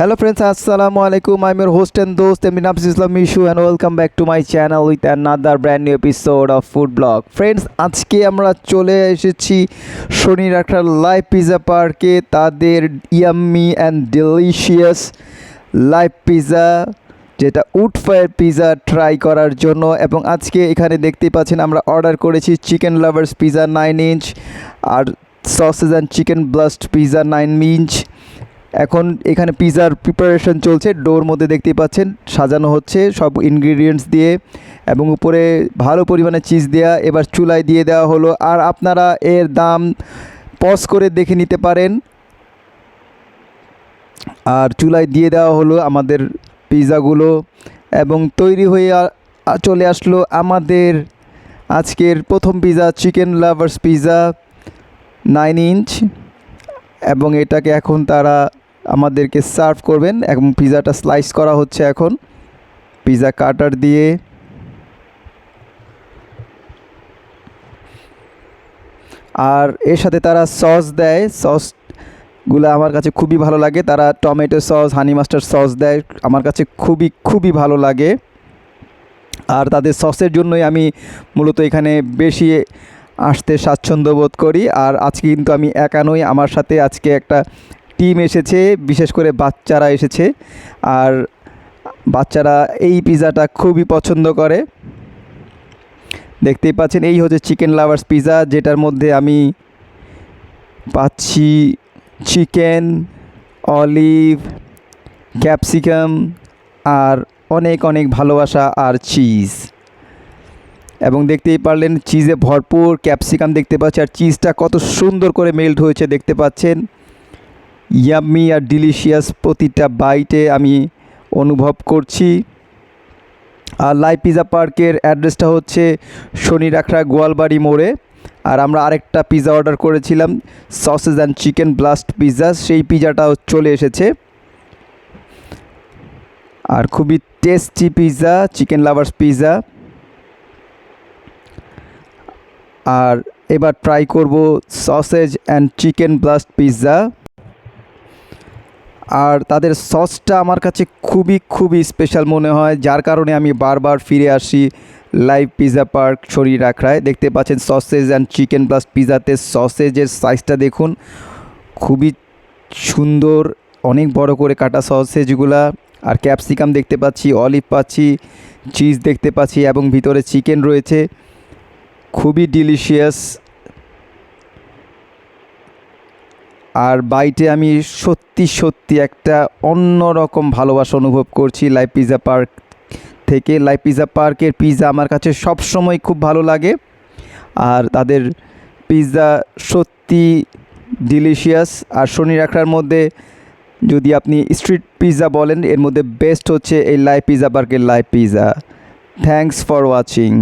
Hello friends আসসালামু আলাইকুম I মের হোস্ট অ্যান্ড দোস্ত এমনি নাম Islam issue and welcome back to my channel with another brand new episode of food blog friends আজকে আমরা চলে এসেছি শনি রাখার লাইভ পিজা পার্কে তাদের yummy and delicious Live Pizza যেটা উড ফায়ার পিজা ট্রাই করার জন্য। এবং আজকে এখানে দেখতেই পাচ্ছেন আমরা অর্ডার করেছি chicken lovers pizza nine inch R sausage and chicken blast pizza nine inch এখন এখানে পিজার প্রিপারেশন চলছে। ডোর মধ্যে দেখতেই পাচ্ছেন, সাজানো হচ্ছে সব ইনগ্রিডিয়েন্টস দিয়ে এবং উপরে ভালো পরিমাণে চিজ দেওয়া এবার চুলায় দিয়ে দেওয়া হলো। আর আপনারা এর দাম পজ করে দেখে নিতে পারেন। আর চুলায় দিয়ে দেওয়া হলো আমাদের পিৎজাগুলো এবং তৈরি হয়ে চলে আসলো আমাদের আজকের প্রথম pizza chicken lovers pizza nine inch এবং এটাকে এখন তারা আমাদেরকে সার্ভ করবেন। এবং পিৎজাটা স্লাইস করা হচ্ছে এখন। পিৎজা কাটার দিয়ে আর এর সাথে তারা সস দেয়। সসগুলো আমার কাছে খুবই ভালো লাগে। তারা tomato sauce honey mustard sauce দেয়। আমার কাছে খুবই খুবই ভালো লাগে। আর তাদের সসের জন্যই আমি মূলত এখানে বেশি আসতে স্বাচ্ছন্দ্য বোধ করি। আর আজকে কিন্তু আমি একা নই। আমার সাথে আজকে একটা টিম এসেছে, বিশেষ করে বাচ্চারা এসেছে। আর বাচ্চারা এই পিৎজাটা খুবই পছন্দ করে। দেখতেই পাচ্ছেন, এই হচ্ছে চিকেন লাভার্স পিৎজা যেটার মধ্যে আমি পাচ্ছি চিকেন অলিভ ক্যাপসিকাম আর অনেক অনেক ভালোবাসা আর চিজ এবং দেখতেই পারলেন চিজে ভরপুর ক্যাপসিকাম দেখতে পাচ্ছি, আর চিজটা কত সুন্দর করে মেল্ট হয়েছে, দেখতে পাচ্ছেন। ইয়াম্মি আর ডিলিশিয়াস প্রতিটা বাইটে আমি অনুভব করছি। আর লাইভ পিজা পার্কের অ্যাড্রেসটা হচ্ছে শনি রাখরা গোয়ালবাড়ি মোড়ে। আর আমরা আরেকটা পিৎজা অর্ডার করেছিলাম, sausage and chicken blast pizza সেই পিৎজাটাও চলে এসেছে। আর খুবই tasty pizza chicken lovers pizza আর এবার ট্রাই করব sausage and chicken blast pizza আর তাদের সসটা আমার কাছে খুবই খুবই স্পেশাল মনে হয়, যার কারণে আমি বারবার ফিরে আসি লাইভ পিৎজা পার্ক শরীর রাখরায় দেখতে পাচ্ছেন সসেজ অ্যান্ড চিকেন প্লাস পিৎজাতে সসেজের সাইজটা দেখুন, খুবই সুন্দর, অনেক বড় করে কাটা সসেজগুলা আর ক্যাপসিকাম দেখতে পাচ্ছি অলিভ পাচ্ছি চিজ দেখতে পাচ্ছি, এবং ভিতরে চিকেন রয়েছে। খুবই ডিলিশিয়াস আর বাইটে আমি সত্যি সত্যি একটা অন্য রকম ভালোবাসা অনুভব করছি লাইভ পিৎজা পার্ক থেকে। লাইভ পিৎজা পার্কের পিৎজা আমার কাছে সবসময় খুব ভালো লাগে। আর তাদের পিৎজা সত্যি ডিলিশিয়াস আর শনি রাখার মধ্যে যদি আপনি স্ট্রিট পিৎজা বলেন, এর মধ্যে বেস্ট হচ্ছে এই লাইভ পিৎজা পার্কের Live Pizza thanks for watching